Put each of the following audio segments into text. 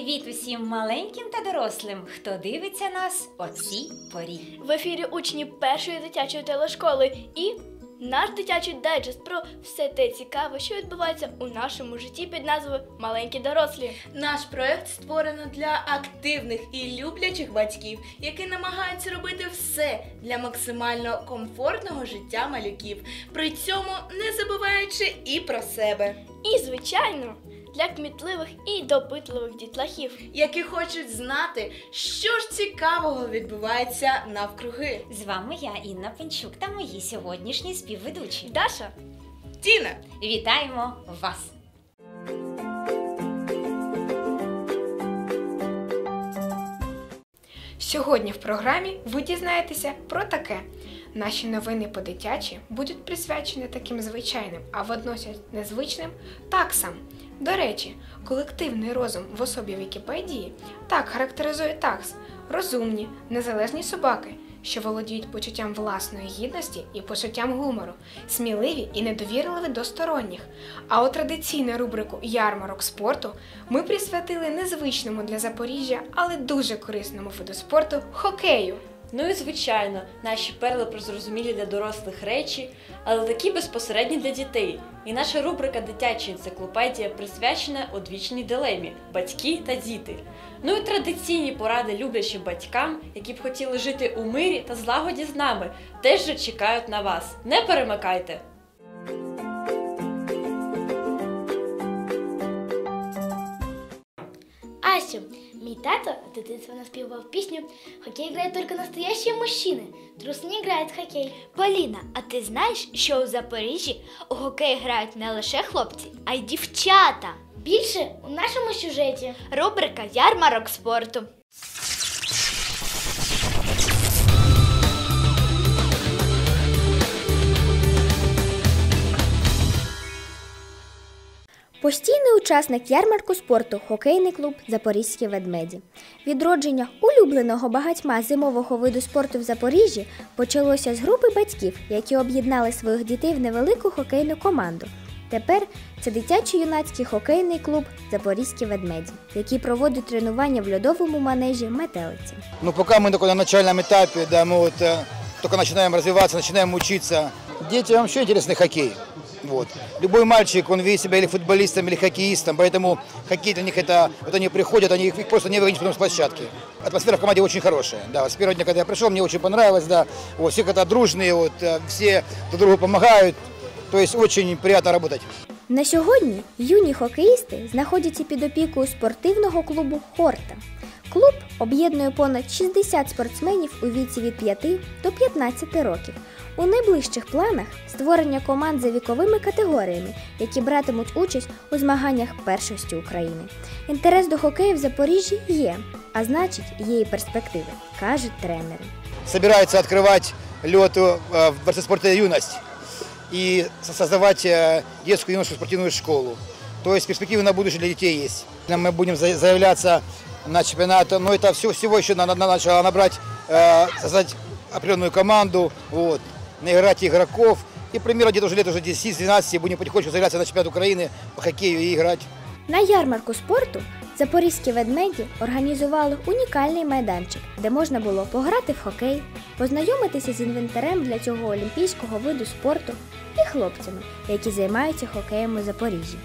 Привіт усім маленьким та дорослим, хто дивиться нас о цій порі. В ефірі учні першої дитячої телешколи і наш дитячий дайджест про все те цікаве, що відбувається у нашому житті під назвою Маленькі дорослі. Наш проект створено для активних і люблячих батьків, які намагаються робити все для максимально комфортного життя малюків, при цьому не забуваючи і про себе, І, звичайно, для кмітливих і допитливих дітлахів. які хочуть знати, що ж цікавого відбувається навкруги. З вами я, Інна Пенчук, та мої сьогоднішні співведучі. Даша, Тіна, Вітаємо вас! Сьогодні в програмі ви дізнаєтеся про таке. Наші новини по-дитячі будуть присвячені таким звичайним, а водночас незвичним таксам. До речі, колективний розум в особі Вікіпедії так характеризує такс розумні, незалежні собаки, що володіють почуттям власної гідності і почуттям гумору, сміливі і недовірливі до сторонніх. А у традиційну рубрику Ярмарок спорту ми присвятили незвичному для Запоріжжя, але дуже корисному виду спорту хокею. Ну і звичайно, наші перли про зрозумілі для дорослих речі, але такі безпосередні для дітей. І наша рубрика Дитяча енциклопедія присвячена одвічній дилемі батьки та діти. Ну і традиційні поради люблячим батькам, які б хотіли жити у мирі та злагоді з нами, теж чекають на вас. Не перемикайте! Ася, мій тато в дитинстве наспевал пісню Хокей играют только настоящие мужчини. трус не грають в хокей. Поліна, а ти знаєш, що у Запоріжжі у хокей грають не лише хлопці, а й дівчата? Більше у нашому сюжеті. Рубрика Ярмарок спорту. Постійний учасник ярмарку спорту хокейний клуб Запорізькі ведмеді. Відродження улюбленого багатьма зимового виду спорту в Запоріжжі почалося з групи батьків, які об'єднали своїх дітей в невелику хокейну команду. Тепер це дитячо-юнацький хокейний клуб Запорізькі ведмеді, який проводить тренування в льодовому манежі метелиці. Ну, пока мы только на начальном этапе, да, мы вот э, только начинаем развиваться, начинаем учиться. Детям вообще интересный хоккей. Вот. Любой мальчик, он видит себя или футболистом, или хоккеистом, поэтому хоккей для них это, вот они приходят, они их просто не выгонишь потом с площадки. Атмосфера в команде очень хорошая, да, вот с первого дня, когда я пришел, мне очень понравилось, да, вот, все когда дружные, вот, э, все друг другу помогают, то есть очень приятно работать. На сьогодні юні хокеїсти знаходяться під опікою спортивного клубу Хорта. Клуб об'єднує понад 60 спортсменів у віці від 5 до 15 років. У найближчих планах створення команд за віковими категоріями, які братимуть участь у змаганнях першості України. Інтерес до хокею в Запоріжжі є, а значить, є і перспективи, кажуть тренери. собирается открывать лед э, в Дворце спорта «Юность» и со- создавать э, детскую юношескую спортивную школу. То есть перспективы на будущее для детей есть. Мы будем за- заявляться на чемпионат, но это все, всего еще надо, надо сначала набрать, э, создать определенную команду, вот, наиграть игроков. И примерно где-то уже лет уже 10-12 будем потихонечку заявляться на чемпионат Украины по хоккею и играть. На ярмарку спорту запорізькі ведмеді організували унікальний майданчик, де можна було пограти в хокей, познайомитися з інвентарем для цього олімпійського виду спорту і хлопцями, які займаються хокеєм у Запоріжжі.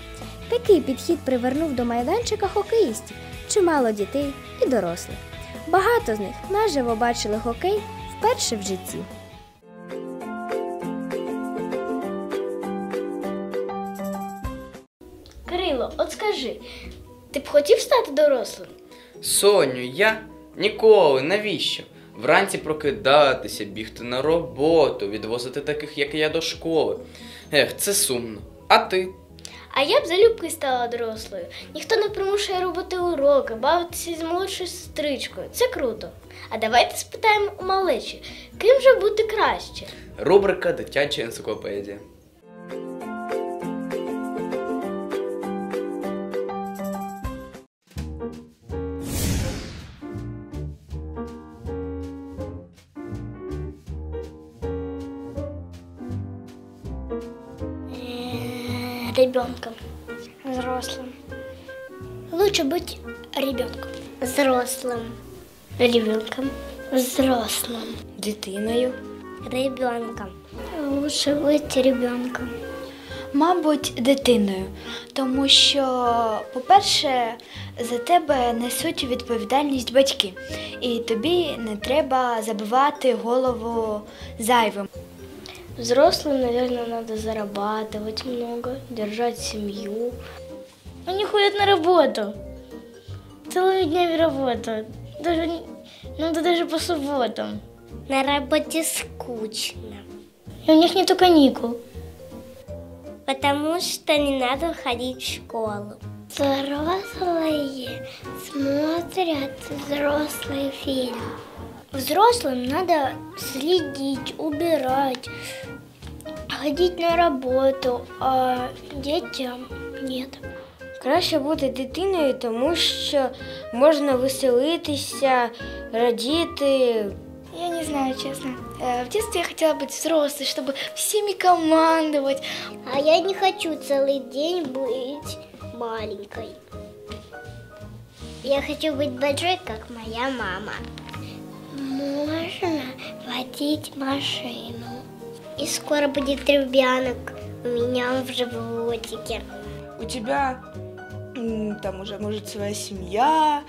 Такий підхід привернув до майданчика хокеїстів, чимало дітей і дорослих. Багато з них наживо бачили хокей вперше в житті. Кирило, от скажи, ти б хотів стати дорослим? Соню, я ніколи, навіщо? Вранці прокидатися, бігти на роботу, відвозити таких, як я, до школи. Ех, це сумно. А ти? А я б залюбки стала дорослою. Ніхто не примушує робити уроки, бавитися з молодшою сестричкою. Це круто. А давайте спитаємо у малечі, ким же бути краще? Рубрика Дитяча енциклопедія. Ребенком. Взрослым. Лучше быть Ребенком. Взрослым. Ребенком. Взрослым. Дитиною. Ребенком. Лучше быть ребенком. Мабуть, дитиною, тому що, по-перше, за тебе несуть відповідальність батьки, і тобі не треба забивати голову зайвим. Взрослым, наверное, надо зарабатывать много, держать семью. Они ходят на работу. Целыми днями работают. Даже, иногда даже по субботам. На работе скучно. И у них нету каникул. Потому что не надо ходить в школу. Взрослые смотрят взрослые фильмы. Взрослым надо следить, убирать, ходить на работу, а детям нет. Краще бути дитиною, тому що можна веселитися, радіти. Я не знаю, честно. Э, В детстве я хотела быть взрослой, чтобы всеми командовать. А я не хочу целый день быть маленькой. Я хочу быть большой, как моя мама. Можно водить машину. И скоро будет ребенок у меня в животике. У тебя там уже может своя семья,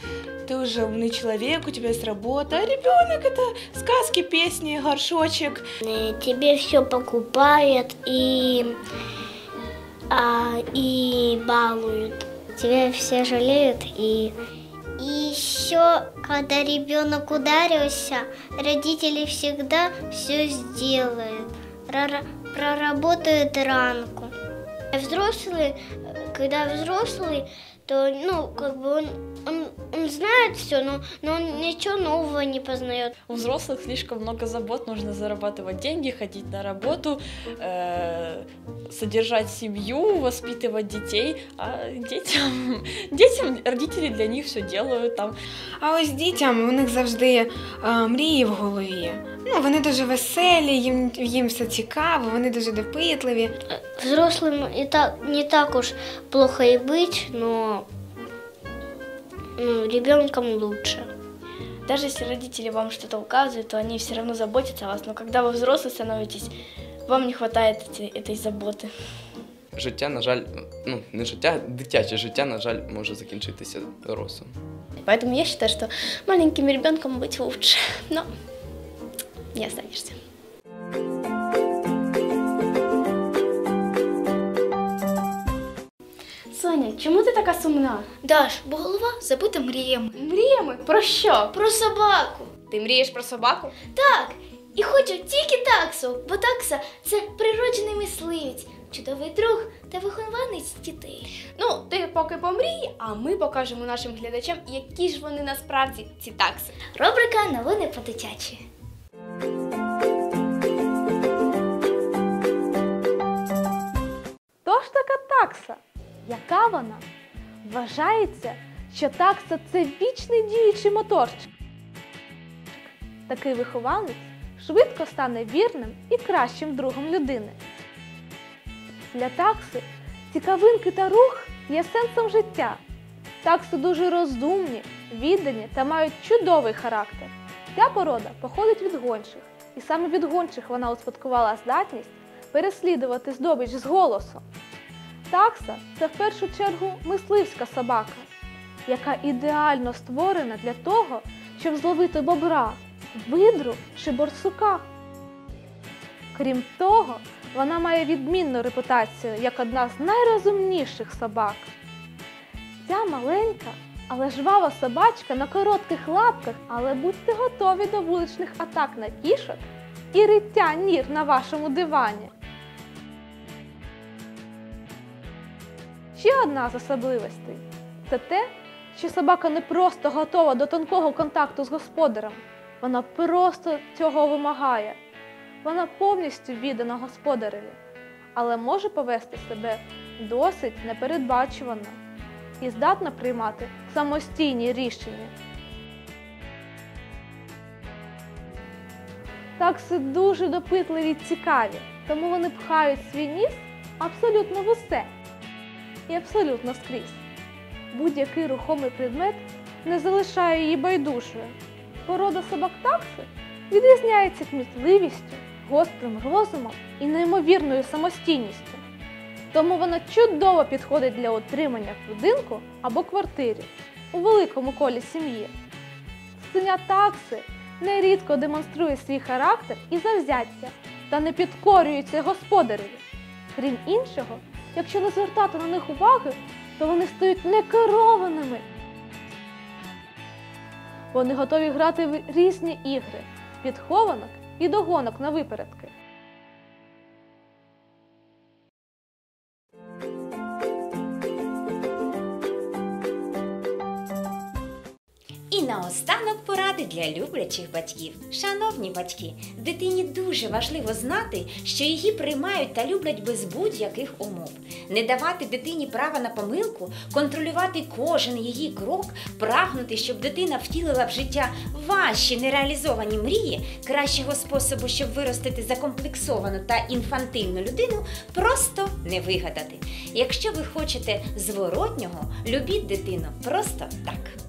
ты уже умный человек, у тебя есть работа, а ребенок это сказки, песни, горшочек. Э, Тебе все покупают и, а, и балуют. Тебя все жалеют и и еще, когда ребенок ударился, родители всегда все сделают, прора- проработают ранку. Взрослый, э, когда взрослый, то ну как бы он он, он знает все, но, но он ничего нового не познает. У взрослых слишком много забот, нужно зарабатывать деньги, ходить на работу, э, содержать семью, воспитывать детей, а детям, детям родители для них все делают там. А ось дітям у них завжди е, мрії в голові. Ну, вони дуже веселі, їм, їм все цікаво, вони дуже допитливі. Взрослым и так не так уж плохо и быть, но ну, ребенком лучше. Даже если родители вам что-то указывают, то они все равно заботятся о вас. Но когда вы взрослый становитесь, вам не хватает эти- этой заботы. Життя, на жаль, ну не життя, дитяче життя, на жаль, може закінчитися дорослим. Поэтому я считаю, что маленьким ребенком быть лучше. Но не останешься. Соня, чому ти така сумна? Даш, бо голова забита мріями. Мріями? Про що? Про собаку. Ти мрієш про собаку? Так, і хочу тільки таксу, бо такса це природжений мисливець, чудовий друг та вихованець дітей. Ну, ти поки помрій, а ми покажемо нашим глядачам, які ж вони насправді ці такси. Рубрика новини по дитячі. Хто ж така такса? Яка вона? Вважається, що такса це вічний діючий моторчик. Такий вихованець швидко стане вірним і кращим другом людини. Для такси цікавинки та рух є сенсом життя. Такси дуже розумні, віддані та мають чудовий характер. Ця порода походить від гончих, і саме від гончих вона успадкувала здатність переслідувати здобич з голосом. Такса це в першу чергу мисливська собака, яка ідеально створена для того, щоб зловити бобра, видру чи борсука. Крім того, вона має відмінну репутацію як одна з найрозумніших собак. Ця маленька, але жвава собачка на коротких лапках, але будьте готові до вуличних атак на кішок і риття нір на вашому дивані. Ще одна з особливостей це те, що собака не просто готова до тонкого контакту з господарем, вона просто цього вимагає. Вона повністю віддана господареві, але може повести себе досить непередбачувано і здатна приймати самостійні рішення. Такси дуже допитливі й цікаві, тому вони пхають свій ніс абсолютно в усе і абсолютно скрізь. будь-який рухомий предмет не залишає її байдужою. Порода собак такси відрізняється кмітливістю, гострим розумом і неймовірною самостійністю. Тому вона чудово підходить для отримання в будинку або квартирі у великому колі сім'ї. Синя такси нерідко демонструє свій характер і завзяття та не підкорюється господареві. Крім іншого, якщо не звертати на них уваги, то вони стають некерованими. Вони готові грати в різні ігри від хованок і догонок на випередки. І наостанок поради для люблячих батьків. Шановні батьки, дитині дуже важливо знати, що її приймають та люблять без будь-яких умов. Не давати дитині права на помилку, контролювати кожен її крок, прагнути, щоб дитина втілила в життя ваші нереалізовані мрії, кращого способу, щоб виростити закомплексовану та інфантильну людину, просто не вигадати. Якщо ви хочете зворотнього, любіть дитину просто так.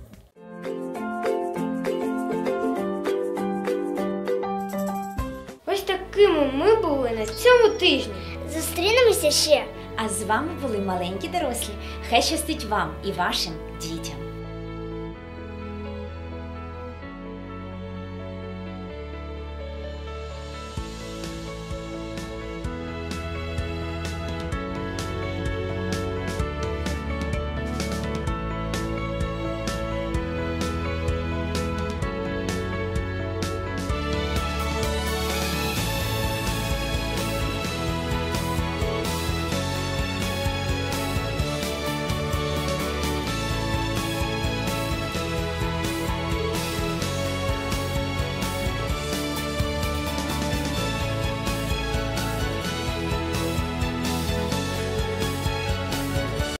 Були на цьому тижні. Зустрінемося ще. А з вами були маленькі дорослі. Хай щастить вам і вашим дітям.